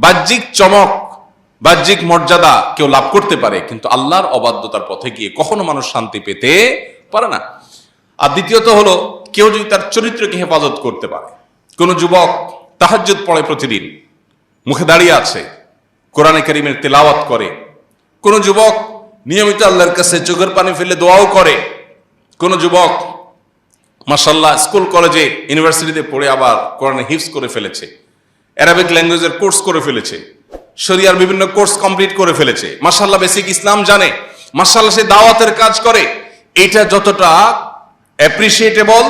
বাহ্যিক চমক, বাহ্যিক মর্যাদা কেউ লাভ করতে পারে, কিন্তু আল্লাহর অবাধ্যতার পথে গিয়ে কখনো মানুষ শান্তি পেতে পারে না। আর দ্বিতীয়ত হলো, কেউ যদি তার চরিত্রকে হেফাজত করতে পারে, কোনো যুবক তাহাজ্জুদ পড়ে প্রতিদিন, মুখে দাঁড়িয়ে আছে, কোরআনে কারিমের তেলাওয়াত করে, কোনো যুবক নিয়মিত আল্লাহর কাছে চোখের পানি ফেলে দোয়াও করে, কোনো যুবক মাসাল্লাহ স্কুল, কলেজে, ইউনিভার্সিটিতে পড়ে আবার কোরআনে হিফস করে ফেলেছে অ্যারাবিক ল্যাঙ্গুয়েজের কোর্স করে ফেলেছে। শরিয়ার বিভিন্ন কোর্স কমপ্লিট করে ফেলেছে। মাসাল্লাহ বেসিক ইসলাম জানে। মাসাল্লাহ সে দাওয়াতের কাজ করে। এটা যতটা অ্যাপ্রিসিয়েটেবল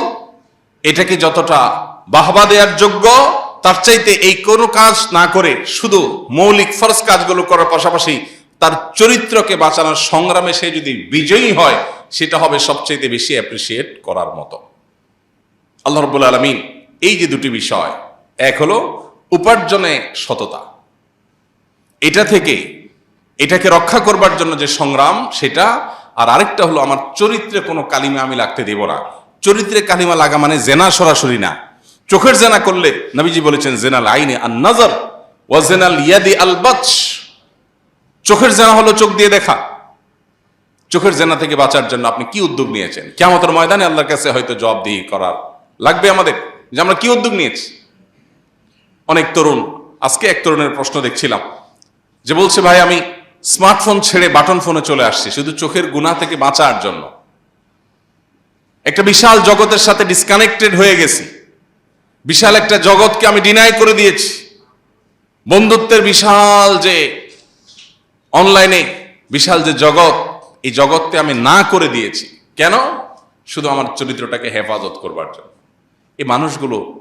এটাকে যতটা বাহবা দেওয়ার যোগ্য, তার চাইতে এই কোনো কাজ না করে শুধু মৌলিক ফরজ কাজগুলো করার পাশাপাশি তার চরিত্রকে বাঁচানোর সংগ্রামে সে যদি বিজয়ী হয়, সেটা হবে সবচাইতে বেশি অ্যাপ্রিসিয়েট করার মতো। আল্লাহ রব্বুল আলমিন এই যে দুটি বিষয়, এক হলো উপার্জনে সততা। এটা থেকে এটাকে রক্ষা করবার জন্য যে সংগ্রাম, সেটা আর আরেকটা হলো আমার চরিত্রে কোনো কালিমা আমি লাগতে দেব না। চরিত্রে কালিমা লাগা মানে জেনা সরাসরি না। চোখের জেনা করলে নবীজি বলেছেন জেনাল আইনে আর নজর ও জেনাল ইয়াদি আল বাতশ। চোখের জেনা হলো চোখ দিয়ে দেখা। চোখের জেনা থেকে বাঁচার জন্য আপনি কি উদ্যোগ নিয়েছেন? কেমতের ময়দানে আল্লাহর কাছে হয়তো জবাবদিহি করার লাগবে আমাদের যে আমরা কি উদ্যোগ নিয়েছি? অনেক তরুণ, আজকে এক তরুণের প্রশ্ন দেখছিলাম। যে বলছে, ভাই, আমি স্মার্টফোন ছেড়ে বাটন ফোনে চলে আসছি, শুধু চোখের গুণা থেকে বাঁচার জন্য। একটা বিশাল জগতের সাথে ডিসকানেক্টেড হয়ে গেছি। বিশাল একটা জগৎকে আমি ডিনাই করে দিয়েছি। বন্ধুত্বের বিশাল যে অনলাইনে বিশাল যে জগৎ, এই জগৎকে আমি না করে দিয়েছি। কেন? শুধু আমার চরিত্রটাকে হেফাজত করবার জন্য। এই মানুষগুলো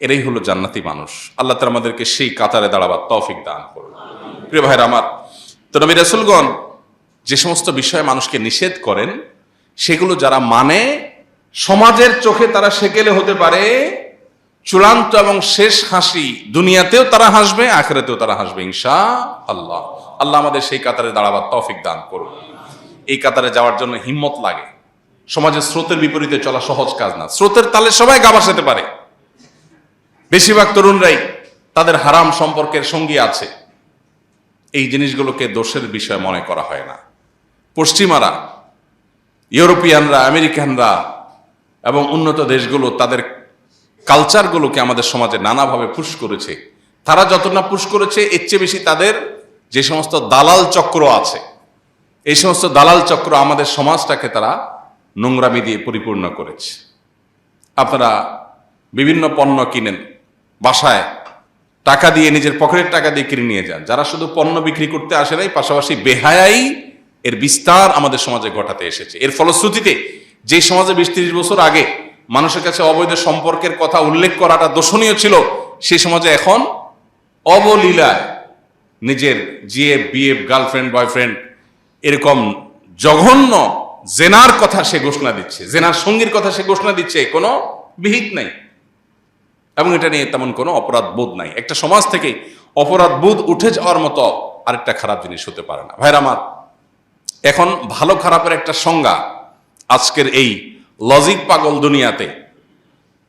এরাই হলো জান্নাতি মানুষ। আল্লাহ তালা আমাদেরকে সেই কাতারে দাঁড়াবার তৌফিক দান করুন। প্রিয় ভাইরা আমার, তো নবী রাসুলগণ যে সমস্ত বিষয়ে মানুষকে নিষেধ করেন, সেগুলো যারা মানে সমাজের চোখে তারা সেকেলে হতে পারে, চূড়ান্ত এবং শেষ হাসি দুনিয়াতেও তারা হাসবে, আখেরাতেও তারা হাসবে ইনশা আল্লাহ আল্লাহ আমাদের সেই কাতারে দাঁড়াবার তৌফিক দান করুন। এই কাতারে যাওয়ার জন্য হিম্মত লাগে। সমাজের স্রোতের বিপরীতে চলা সহজ কাজ না। স্রোতের তালে সবাই গা ভাসাতে পারে। বেশিরভাগ তরুণরাই তাদের হারাম সম্পর্কের সঙ্গী আছে। এই জিনিসগুলোকে দোষের বিষয় মনে করা হয় না। পশ্চিমারা, ইউরোপিয়ানরা, আমেরিকানরা এবং উন্নত দেশগুলো তাদের কালচারগুলোকে আমাদের সমাজে নানাভাবে পুশ করেছে। তারা যত না পুশ করেছে, এর চেয়ে বেশি তাদের যে সমস্ত দালাল চক্র আছে, এই সমস্ত দালাল চক্র আমাদের সমাজটাকে তারা নোংরামি দিয়ে পরিপূর্ণ করেছে। আপনারা বিভিন্ন পণ্য কিনেন বাসায় টাকা দিয়ে, নিজের পকেটের টাকা দিয়ে কিনে নিয়ে যান। যারা শুধু পণ্য বিক্রি করতে আসে নাই, পাশাপাশি বেহায়াই এর বিস্তার আমাদের সমাজে ঘটাতে এসেছে। এর ফলশ্রুতিতে যে সমাজে বিশ ত্রিশ বছর আগে মানুষের কাছে অবৈধ সম্পর্কের কথা উল্লেখ করাটা দোষণীয় ছিল, সে সমাজে এখন অবলীলায় নিজের জিএফ, বিএফ, গার্লফ্রেন্ড, বয়ফ্রেন্ড এরকম জঘন্য জেনার কথা সে ঘোষণা দিচ্ছে। জেনার সঙ্গীর কথা সে ঘোষণা দিচ্ছে, কোনো বিহিত নাই। এবং এটা নিয়ে তেমন কোনো অপরাধ বোধ নাই। একটা সমাজ থেকে অপরাধ বোধ উঠে যাওয়ার মতো আরেকটা খারাপ জিনিস হতে পারে না। ভাইরা আমার, এখন ভালো খারাপের একটা সংজ্ঞা আজকের এই লজিক পাগল দুনিয়াতে।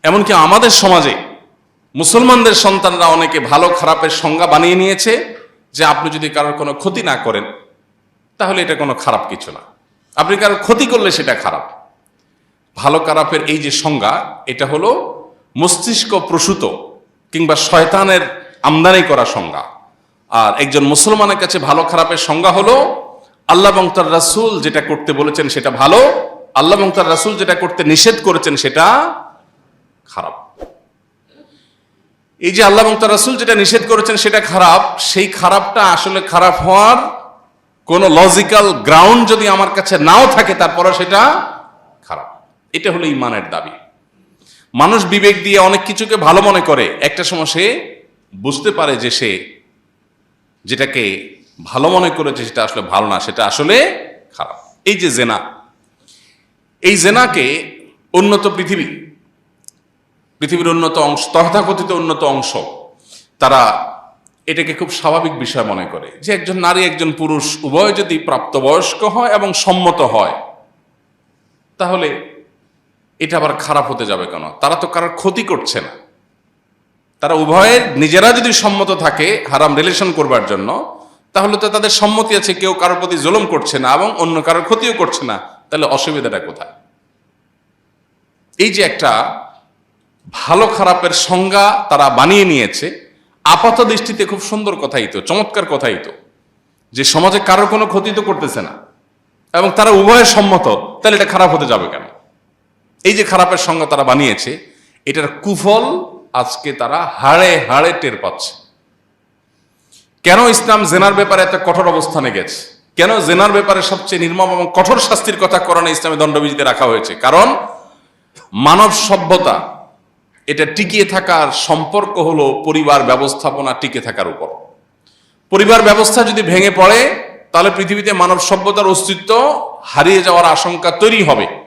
এমনকি আমাদের সমাজে মুসলমানদের সন্তানরা অনেকে ভালো খারাপের সংজ্ঞা বানিয়ে নিয়েছে যে আপনি যদি কারোর কোনো ক্ষতি না করেন, তাহলে এটা কোনো খারাপ কিছু না। আপনি কারোর ক্ষতি করলে সেটা খারাপ। ভালো খারাপের এই যে সংজ্ঞা, এটা হলো মস্তিষ্ক প্রসূত কিংবা শয়তানের আমদানি করা সংজ্ঞা। আর একজন মুসলমানের কাছে ভালো খারাপের সংজ্ঞা হলো, আল্লাহ এবং রাসুল যেটা করতে বলেছেন সেটা ভালো, আল্লাহ এবং রাসুল যেটা করতে নিষেধ করেছেন সেটা খারাপ। এই যে আল্লাহ এবং রাসুল যেটা নিষেধ করেছেন সেটা খারাপ, সেই খারাপটা আসলে খারাপ হওয়ার কোনো লজিক্যাল গ্রাউন্ড যদি আমার কাছে নাও থাকে তারপরে সেটা খারাপ। এটা হলো ইমানের দাবি। মানুষ বিবেক দিয়ে অনেক কিছুকে ভালো মনে করে, একটা সময় সে বুঝতে পারে যে সে যেটাকে ভালো মনে করেছে সেটা আসলে ভালো না, সেটা আসলে খারাপ। এই যে জেনা, এই জেনাকে উন্নত পৃথিবী, পৃথিবীর উন্নত অংশ, তথাকথিত উন্নত অংশ, তারা এটাকে খুব স্বাভাবিক বিষয় মনে করে যে একজন নারী, একজন পুরুষ উভয় যদি প্রাপ্তবয়স্ক হয় এবং সম্মত হয়, তাহলে এটা আবার খারাপ হতে যাবে কেন? তারা তো কারোর ক্ষতি করছে না। তারা উভয়ের নিজেরা যদি সম্মত থাকে, হারাম রিলেশন করবার জন্য, তাহলে তো তাদের সম্মতি আছে, কেউ কারোর প্রতি জুলুম করছে না এবং অন্য কারোর ক্ষতিও করছে না। তাহলে অসুবিধাটা কোথায়? এই যে একটা ভালো খারাপের সংজ্ঞা তারা বানিয়ে নিয়েছে, আপাত দৃষ্টিতে খুব সুন্দর কথাই তো, চমৎকার কথাই তো, যে সমাজে কারোর কোনো ক্ষতি তো করতেছে না। এবং তারা উভয়ের সম্মত, তাহলে এটা খারাপ হতে যাবে কেন? এই যে খারাপের সংজ্ঞা তারা বানিয়েছে, এটার কুফল আজকে তারা হাড়ে হাড়ে টের পাচ্ছে। কেন ইসলাম জেনার ব্যাপারে এত কঠোর অবস্থানে গেছে? কেন জেনার ব্যাপারে সবচেয়ে নির্মম এবং কঠোর শাস্তির কথা কোরআনে ইসলামে দণ্ডবিধিতে রাখা হয়েছে? কারণ মানব সভ্যতা, এটা টিকিয়ে থাকার সম্পর্ক হলো পরিবার ব্যবস্থাপনা টিকে থাকার উপর। পরিবার ব্যবস্থা যদি ভেঙে পড়ে, তাহলে পৃথিবীতে মানব সভ্যতার অস্তিত্ব হারিয়ে যাওয়ার আশঙ্কা তৈরি হবে।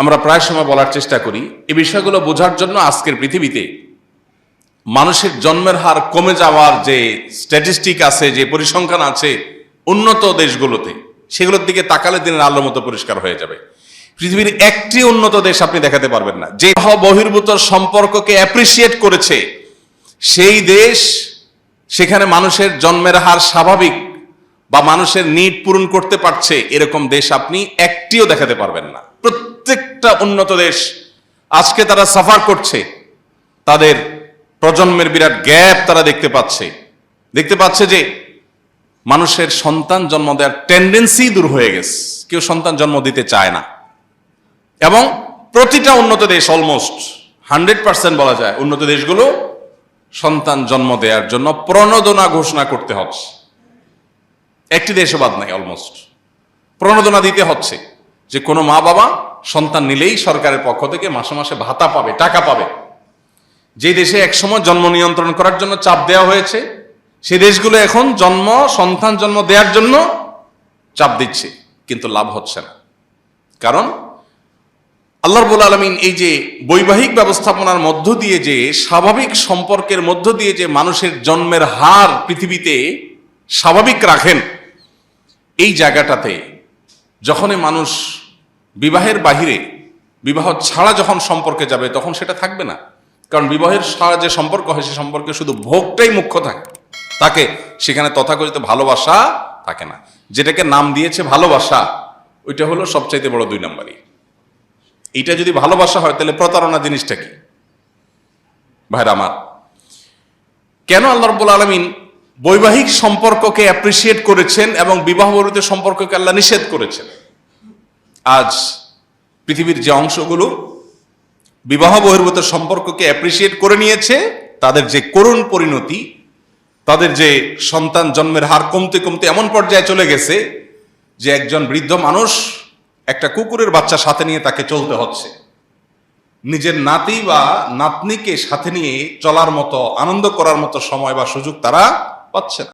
আমরা প্রায় সময় বলার চেষ্টা করি, এই বিষয়গুলো বোঝার জন্য আজকের পৃথিবীতে মানুষের জন্মের হার কমে যাওয়ার যে স্ট্যাটিস্টিক আছে, যে পরিসংখ্যান আছে উন্নত দেশগুলোতে, সেগুলোর দিকে তাকালে দিনের আলোর মতো পরিষ্কার হয়ে যাবে। পৃথিবীর একটি উন্নত দেশ আপনি দেখাতে পারবেন না। যে বহির্ভূত সম্পর্ককে অ্যাপ্রিসিয়েট করেছে, সেই দেশ সেখানে মানুষের জন্মের হার স্বাভাবিক। বা মানুষের নিট পূরণ করতে পারছে এরকম দেশ আপনি একটিও দেখাতে পারবেন না। প্রত্যেকটা উন্নত দেশ আজকে তারা সাফার করছে। তাদের প্রজন্মের বিরাট গ্যাপ তারা দেখতে পাচ্ছে। দেখতে পাচ্ছে যে মানুষের সন্তান জন্ম দেওয়ার টেন্ডেন্সি দূর হয়ে গেছে। কেউ সন্তান জন্ম দিতে চায় না। এবং প্রতিটা উন্নত দেশ অলমোস্ট হান্ড্রেড পার্সেন্ট বলা যায়, উন্নত দেশগুলো সন্তান জন্ম দেওয়ার জন্য প্রণোদনা ঘোষণা করতে হচ্ছে। একটি দেশও বাদ নাই অলমোস্ট প্রণোদনা দিতে হচ্ছে যে কোনো মা বাবা সন্তান নিলেই সরকারের পক্ষ থেকে মাসে মাসে ভাতা পাবে, টাকা পাবে। যে দেশে একসময় জন্ম নিয়ন্ত্রণ করার জন্য চাপ দেওয়া হয়েছে, সে দেশগুলো এখন জন্ম, সন্তান জন্ম দেওয়ার জন্য চাপ দিচ্ছে, কিন্তু লাভ হচ্ছে না। কারণ আল্লাহ রবুল আলমিন এই যে বৈবাহিক ব্যবস্থাপনার মধ্য দিয়ে যে স্বাভাবিক সম্পর্কের মধ্য দিয়ে যে মানুষের জন্মের হার পৃথিবীতে স্বাভাবিক রাখেন এই জায়গাটাতে যখনই মানুষ বিবাহের বাহিরে, বিবাহ ছাড়া যখন সম্পর্কে যাবে, তখন সেটা থাকবে না। কারণ বিবাহের ছাড়া যে সম্পর্ক হয়, সে সম্পর্কে শুধু ভোগটাই মুখ্য থাকে। তাকে সেখানে তথাকথিত ভালোবাসা থাকে না। যেটাকে নাম দিয়েছে ভালোবাসা, ওইটা হলো সবচাইতে বড় দুই নম্বরই। এইটা যদি ভালোবাসা হয়, তাহলে প্রতারণা জিনিসটা কি? ভাইরা আমার, কেন আল্লাহ রব্বুল আলমিন বৈবাহিক সম্পর্ককে অ্যাপ্রিসিয়েট করেছেন এবং বিবাহ বহির্ভূত সম্পর্ককে আল্লাহ নিষেধ করেছেন। আজ পৃথিবীর যে অংশগুলো বিবাহ বহির্ভূত সম্পর্ককে অ্যাপ্রিসিয়েট করে নিয়েছে, তাদের যে করুণ পরিণতি, তাদের যে সন্তান জন্মের হার কমতে কমতে এমন পর্যায়ে চলে গেছে যে একজন বৃদ্ধ মানুষ একটা কুকুরের বাচ্চা সাথে নিয়ে তাকে চলতে হচ্ছে। নিজের নাতি বা নাতনিকে সাথে নিয়ে চলার মতো, আনন্দ করার মতো সময় বা সুযোগ তারা পাচ্ছে না